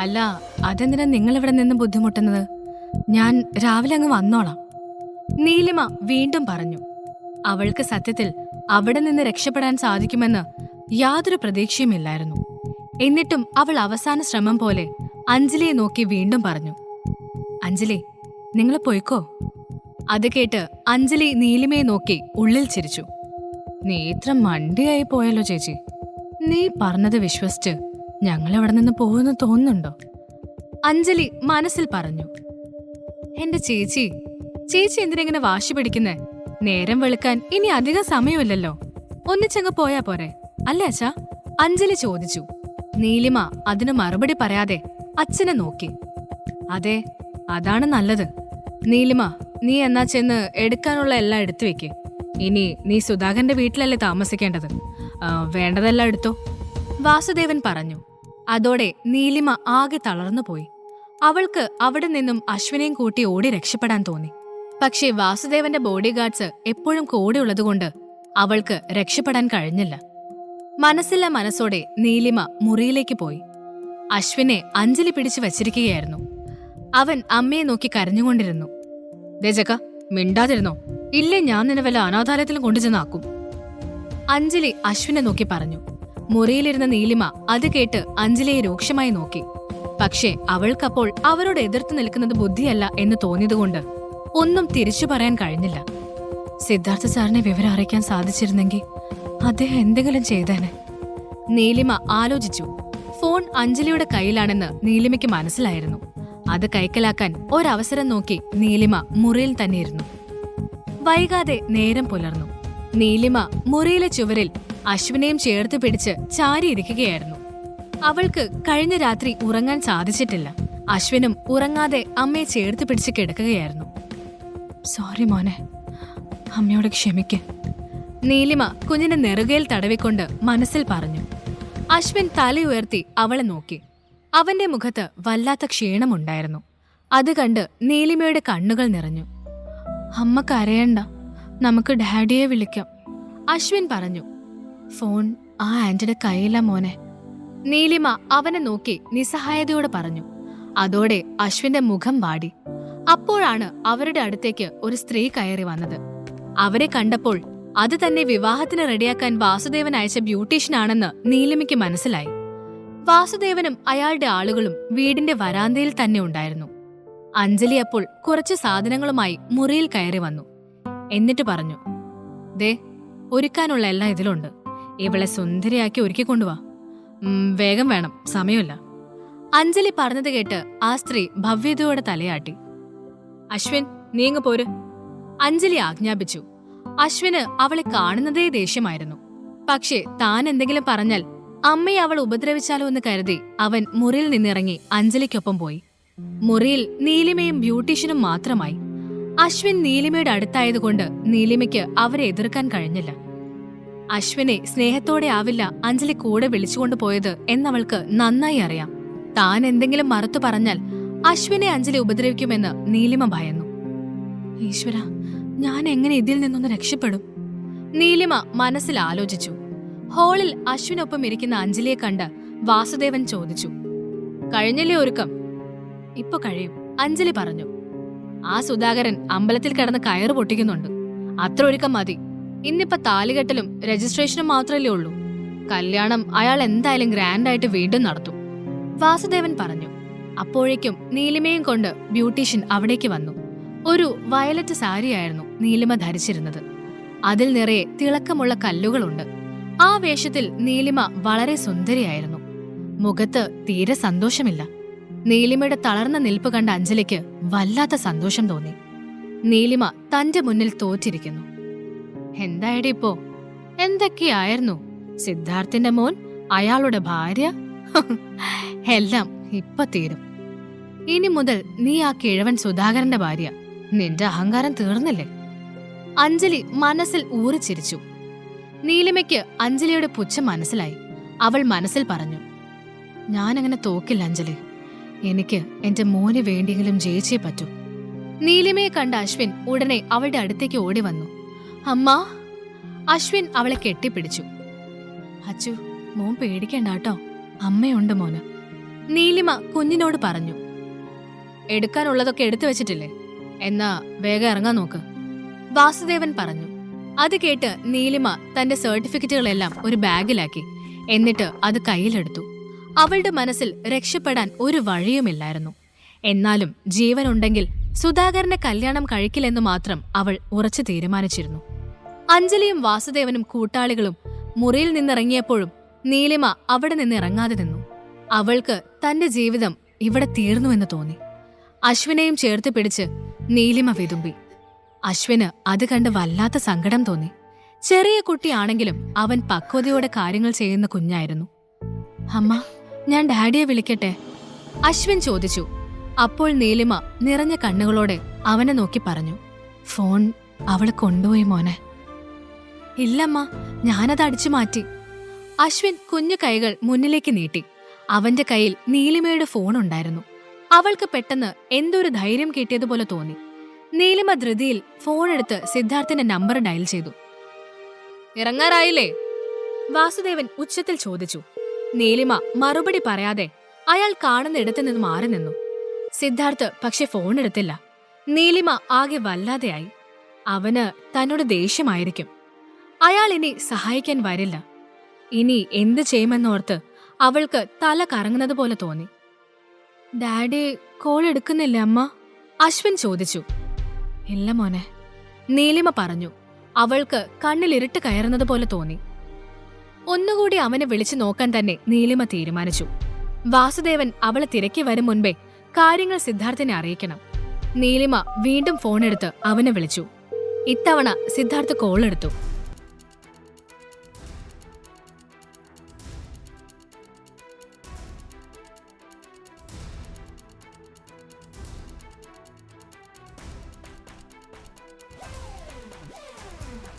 അല്ല അതെന്തിനാ നിങ്ങൾ ഇവിടെ നിന്ന് ബുദ്ധിമുട്ടുന്നത്? ഞാൻ രാവിലെ അങ്ങ് വന്നോളാം. നീലിമ വീണ്ടും പറഞ്ഞു. അവൾക്ക് സത്യത്തിൽ അവിടെ നിന്ന് രക്ഷപ്പെടാൻ സാധിക്കുമെന്ന് യാതൊരു പ്രതീക്ഷയുമില്ലായിരുന്നു എന്നിട്ടും അവൾ അവസാന ശ്രമം പോലെ അഞ്ജലിയെ നോക്കി വീണ്ടും പറഞ്ഞു. അഞ്ജലി നിങ്ങൾ പോയിക്കോ? അത് കേട്ട് അഞ്ജലി നീലിമയെ നോക്കി ഉള്ളിൽ ചിരിച്ചു. നീ ഇത്ര മണ്ടിയായി പോയല്ലോ ചേച്ചി. നീ പറഞ്ഞത് വിശ്വസിച്ച് ഞങ്ങൾ അവിടെ നിന്ന് പോകുമെന്ന് തോന്നുന്നുണ്ടോ? അഞ്ജലി മനസ്സിൽ പറഞ്ഞു. എന്റെ ചേച്ചി ചേച്ചി എന്തിനെങ്ങനെ വാശി പിടിക്കുന്നേ? നേരം വെളുക്കാൻ ഇനി അധികം സമയമില്ലല്ലോ. ഒന്നിച്ചങ്ങ് പോയാ പോരെ. അല്ലേ അച്ഛാ? അഞ്ജലി ചോദിച്ചു. നീലിമ അതിന് മറുപടി പറയാതെ അച്ഛനെ നോക്കി. അതെ അതാണ് നല്ലത്. നീലിമ നീ എന്നാ ചെന്ന് എടുക്കാനുള്ള എല്ലാം എടുത്തു വെക്ക്. ഇനി നീ സുധാകരന്റെ വീട്ടിലല്ലേ താമസിക്കേണ്ടത്? വേണ്ടതെല്ലാം എടുത്തോ? വാസുദേവൻ പറഞ്ഞു. അതോടെ നീലിമ ആകെ തളർന്നുപോയി അവൾക്ക് അവിടെ നിന്നും അശ്വിനെയും കൂട്ടി ഓടി രക്ഷപ്പെടാൻ തോന്നി. പക്ഷേ വാസുദേവന്റെ ബോഡി ഗാർഡ്സ് എപ്പോഴും കൂടെയുള്ളതുകൊണ്ട് അവൾക്ക് രക്ഷപ്പെടാൻ കഴിഞ്ഞില്ല. മനസ്സില്ല മനസ്സോടെ നീലിമ മുറിയിലേക്ക് പോയി. അശ്വിനെ അഞ്ജലി പിടിച്ചു വച്ചിരിക്കുകയായിരുന്നു. അവൻ അമ്മയെ നോക്കി കരഞ്ഞുകൊണ്ടിരുന്നു. രജക മിണ്ടാതിരുന്നോ? ഇല്ലേ ഞാൻ നിന്നെ വല്ല അനാഥാലയത്തിലും കൊണ്ടുചെന്നാക്കും അഞ്ജലി അശ്വിനെ നോക്കി പറഞ്ഞു. മുറിയിലിരുന്ന നീലിമ അത് കേട്ട് അഞ്ജലിയെ രൂക്ഷമായി നോക്കി. പക്ഷേ അവൾക്കപ്പോൾ അവരോട് എതിർത്ത് നിൽക്കുന്നത് ബുദ്ധിയല്ല എന്ന് തോന്നിയതുകൊണ്ട് ഒന്നും തിരിച്ചു പറയാൻ കഴിഞ്ഞില്ല. സിദ്ധാർത്ഥ സാറിനെ വിവരം അറിയിക്കാൻ സാധിച്ചിരുന്നെങ്കിൽ അദ്ദേഹം എന്തെങ്കിലും ചെയ്തേനെ. നീലിമ ആലോചിച്ചു. ഫോൺ അഞ്ജലിയുടെ കയ്യിലാണെന്ന് നീലിമയ്ക്ക് മനസ്സിലായിരുന്നു. അത് കൈക്കലാക്കാൻ ഒരവസരം നോക്കി നീലിമ മുറിയിൽ തന്നെയിരുന്നു. വൈകാതെ നേരം പുലർന്നു. നീലിമ മുറിയിലെ ചുവരിൽ അശ്വിനെയും ചേർത്ത് പിടിച്ച് ചാരിയിരിക്കുകയായിരുന്നു. അവൾക്ക് കഴിഞ്ഞ രാത്രി ഉറങ്ങാൻ സാധിച്ചിട്ടില്ല. അശ്വിനും ഉറങ്ങാതെ അമ്മയെ ചേർത്ത് പിടിച്ച് കിടക്കുകയായിരുന്നു. സോറി മോനെ അമ്മയോട് ക്ഷമിക്ക്. നീലിമ കുഞ്ഞിനെ നെറുകയിൽ തടവിക്കൊണ്ട് മനസ്സിൽ പറഞ്ഞു. അശ്വിൻ തലയുയർത്തി അവളെ നോക്കി. അവന്റെ മുഖത്ത് വല്ലാത്ത ക്ഷീണമുണ്ടായിരുന്നു. അത് കണ്ട് നീലിമയുടെ കണ്ണുകൾ നിറഞ്ഞു. അമ്മ കരയണ്ട നമുക്ക് ഡാഡിയെ വിളിക്കാം അശ്വിൻ പറഞ്ഞു. ഫോൺ ആ ആന്റിയുടെ കയ്യില്ല മോനെ. നീലിമ അവനെ നോക്കി നിസ്സഹായതയോടെ പറഞ്ഞു. അതോടെ അശ്വിന്റെ മുഖം വാടി. അപ്പോഴാണ് അവരുടെ അടുത്തേക്ക് ഒരു സ്ത്രീ കയറി വന്നത്. അവരെ കണ്ടപ്പോൾ അത് തന്നെ വിവാഹത്തിന് റെഡിയാക്കാൻ വാസുദേവൻ അയച്ച ബ്യൂട്ടീഷ്യനാണെന്ന് നീലിമയ്ക്ക് മനസ്സിലായി. വാസുദേവനും അയാളുടെ ആളുകളും വീടിന്റെ വരാന്തയിൽ തന്നെ ഉണ്ടായിരുന്നു. അഞ്ജലി അപ്പോൾ കുറച്ച് സാധനങ്ങളുമായി മുറിയിൽ കയറി വന്നു. എന്നിട്ട് പറഞ്ഞു ദേ ഒരുക്കാനുള്ള എല്ലാം ഇതിലുണ്ട്. ഇവളെ സുന്ദരിയാക്കി ഒരുക്കി കൊണ്ടുവാ. വേഗം വേണം സമയമില്ല. അഞ്ജലി പറഞ്ഞത് കേട്ട് ആ സ്ത്രീ ഭവ്യതയോടെ തലയാട്ടി. അശ്വിൻ നീങ്ങ പോര്. അഞ്ജലി ആജ്ഞാപിച്ചു. അശ്വിന് അവളെ കാണുന്നതേ ദേഷ്യമായിരുന്നു. പക്ഷേ താൻ എന്തെങ്കിലും പറഞ്ഞാൽ അമ്മയെ അവൾ ഉപദ്രവിച്ചാലോ എന്ന് കരുതി അവൻ മുറിയിൽ നിന്നിറങ്ങി അഞ്ജലിക്കൊപ്പം പോയി. മുറിയിൽ നീലിമയും ബ്യൂട്ടീഷ്യനും മാത്രമായി. അശ്വിൻ നീലിമയുടെ അടുത്തായതുകൊണ്ട് നീലിമയ്ക്ക് അവരെ എതിർക്കാൻ കഴിഞ്ഞില്ല. അശ്വിനെ സ്നേഹത്തോടെ ആവില്ല അഞ്ജലി കൂടെ വിളിച്ചുകൊണ്ട് പോയത് എന്നവൾക്ക് നന്നായി അറിയാം. താൻ എന്തെങ്കിലും മറുത്തു പറഞ്ഞാൽ അശ്വിനെ അഞ്ജലി ഉപദ്രവിക്കുമെന്ന് നീലിമ ഭയന്നു. ഈശ്വര ഞാൻ എങ്ങനെ ഇതിൽ നിന്നൊന്ന് രക്ഷപ്പെടും? നീലിമ മനസ്സിൽ ആലോചിച്ചു. ഹോളിൽ അശ്വിനൊപ്പം ഇരിക്കുന്ന അഞ്ജലിയെ കണ്ട് വാസുദേവൻ ചോദിച്ചു. കഴിഞ്ഞില്ലേ ഒരുക്കം? ഇപ്പൊ കഴിയും അഞ്ജലി പറഞ്ഞു. ആ സുധാകരൻ അമ്പലത്തിൽ കിടന്ന് കയറ് പൊട്ടിക്കുന്നുണ്ട്. അത്ര ഒരുക്കം മതി. ഇന്നിപ്പോ താലികെട്ടലും രജിസ്ട്രേഷനും മാത്രമല്ലേ ഉള്ളൂ. കല്യാണം അയാൾ എന്തായാലും ഗ്രാൻഡായിട്ട് വീണ്ടും നടത്തും. വാസുദേവൻ പറഞ്ഞു അപ്പോഴേക്കും നീലിമയും കൊണ്ട് ബ്യൂട്ടീഷ്യൻ അവിടേക്ക് വന്നു. ഒരു വയലറ്റ് സാരിയായിരുന്നു നീലിമ ധരിച്ചിരുന്നത്. അതിൽ നിറയെ തിളക്കമുള്ള കല്ലുകളുണ്ട്. ആ വേഷത്തിൽ നീലിമ വളരെ സുന്ദരിയായിരുന്നു. മുഖത്ത് തീരെ സന്തോഷമില്ല. നീലിമയുടെ തളർന്ന നിൽപ്പ് കണ്ട അഞ്ജലിക്ക് വല്ലാത്ത സന്തോഷം തോന്നി. നീലിമ തന്റെ മുന്നിൽ തോറ്റിരിക്കുന്നു. എന്തായടി ഇപ്പോ എന്തൊക്കെയായിരുന്നു? സിദ്ധാർത്ഥിന്റെ മോൻ അയാളുടെ ഭാര്യ? എല്ലാം ഇപ്പൊ തീരും. ഇനി മുതൽ നീ ആ കിഴവൻ സുധാകരന്റെ ഭാര്യ. നിന്റെ അഹങ്കാരം തീർന്നില്ലേ? അഞ്ജലി മനസ്സിൽ ഊറിച്ചിരിച്ചു നീലിമയ്ക്ക് അഞ്ജലിയുടെ പുച്ഛം മനസ്സിലായി. അവൾ മനസ്സിൽ പറഞ്ഞു ഞാനങ്ങനെ തോക്കില്ല അഞ്ജലി. എനിക്ക് എന്റെ മോന് വേണ്ടിയെങ്കിലും ജയിച്ചേ പറ്റൂ. നീലിമയെ കണ്ട അശ്വിൻ ഉടനെ അവളുടെ അടുത്തേക്ക് ഓടി വന്നു. അമ്മാ അശ്വിൻ അവളെ കെട്ടിപ്പിടിച്ചു. അച്ചു മോൻ പേടിക്കണ്ട കേട്ടോ അമ്മയുണ്ട് മോന്. നീലിമ കുഞ്ഞിനോട് പറഞ്ഞു എടുക്കാനുള്ളതൊക്കെ എടുത്തു വെച്ചിട്ടില്ലേ? എന്നാ വേഗം ഇറങ്ങാൻ നോക്ക്. വാസുദേവൻ പറഞ്ഞു അത് കേട്ട് നീലിമ തന്റെ സർട്ടിഫിക്കറ്റുകളെല്ലാം ഒരു ബാഗിലാക്കി എന്നിട്ട് അത് കയ്യിലെടുത്തു. അവളുടെ മനസ്സിൽ രക്ഷപ്പെടാൻ ഒരു വഴിയുമില്ലായിരുന്നു. എന്നാലും ജീവനുണ്ടെങ്കിൽ സുധാകരനെ കല്യാണം കഴിക്കില്ലെന്നു മാത്രം അവൾ ഉറച്ചു തീരുമാനിച്ചിരുന്നു. അഞ്ജലിയും വാസുദേവനും കൂട്ടാളികളും മുറിയിൽ നിന്നിറങ്ങിയപ്പോഴും നീലിമ അവിടെ നിന്ന് ഇറങ്ങാതെ നിന്നു. അവൾക്ക് തന്റെ ജീവിതം ഇവിടെ തീർന്നുവെന്ന് തോന്നി. അശ്വിനെയും ചേർത്ത് പിടിച്ച് നീലിമ വിതുമ്പി. അശ്വിന് അത് കണ്ട് വല്ലാത്ത സങ്കടം തോന്നി. ചെറിയ കുട്ടിയാണെങ്കിലും അവൻ പക്വതയോടെ കാര്യങ്ങൾ ചെയ്യുന്ന കുഞ്ഞായിരുന്നു. അമ്മ ഞാൻ ഡാഡിയെ വിളിക്കട്ടെ? അശ്വിൻ ചോദിച്ചു. അപ്പോൾ നീലിമ നിറഞ്ഞ കണ്ണുകളോടെ അവനെ നോക്കി പറഞ്ഞു. ഫോൺ അവൾ കൊണ്ടുപോയി മോനെ. ഇല്ലമ്മ ഞാനത് അടിച്ചു മാറ്റി. അശ്വിൻ കുഞ്ഞു കൈകൾ മുന്നിലേക്ക് നീട്ടി. അവന്റെ കയ്യിൽ നീലിമയുടെ ഫോൺ ഉണ്ടായിരുന്നു. അവൾക്ക് പെട്ടെന്ന് എന്തൊരു ധൈര്യം കിട്ടിയതുപോലെ തോന്നി. നീലിമ ധൃതിയിൽ ഫോൺ എടുത്ത് സിദ്ധാർത്ഥിന്റെ നമ്പർ ഡയൽ ചെയ്തു. ഇറങ്ങാറായില്ലേ? വാസുദേവൻ ഉച്ചത്തിൽ ചോദിച്ചു. നീലിമ മറുപടി പറയാതെ അയാൾ കാണുന്ന ഇടത്തു നിന്ന് മാറി നിന്നു. സിദ്ധാർത്ഥ് പക്ഷെ ഫോൺ എടുത്തില്ല. നീലിമ ആകെ വല്ലാതെയായി. അവന് തന്നോട് ദേഷ്യമായിരിക്കും. അയാൾ ഇനി സഹായിക്കാൻ വരില്ല. ഇനി എന്ത് ചെയ്യുമെന്നോർത്ത് അവൾക്ക് തല കറങ്ങുന്നത് പോലെ തോന്നി. ഡാഡി കോൾ എടുക്കുന്നില്ല അമ്മ? അശ്വിൻ ചോദിച്ചു. ഇല്ല മോനെ നീലിമ പറഞ്ഞു. അവൾക്ക് കണ്ണിൽ ഇരുട്ട് കയറുന്നത് പോലെ തോന്നി. ഒന്നുകൂടി അവനെ വിളിച്ചു നോക്കാൻ തന്നെ നീലിമ തീരുമാനിച്ചു. വാസുദേവൻ അവളെ തിരക്കി വരും മുൻപേ കാര്യങ്ങൾ സിദ്ധാർത്ഥിനെ അറിയിക്കണം. നീലിമ വീണ്ടും ഫോണെടുത്ത് അവനെ വിളിച്ചു. ഇത്തവണ സിദ്ധാർത്ഥ് കോൾ എടുത്തു.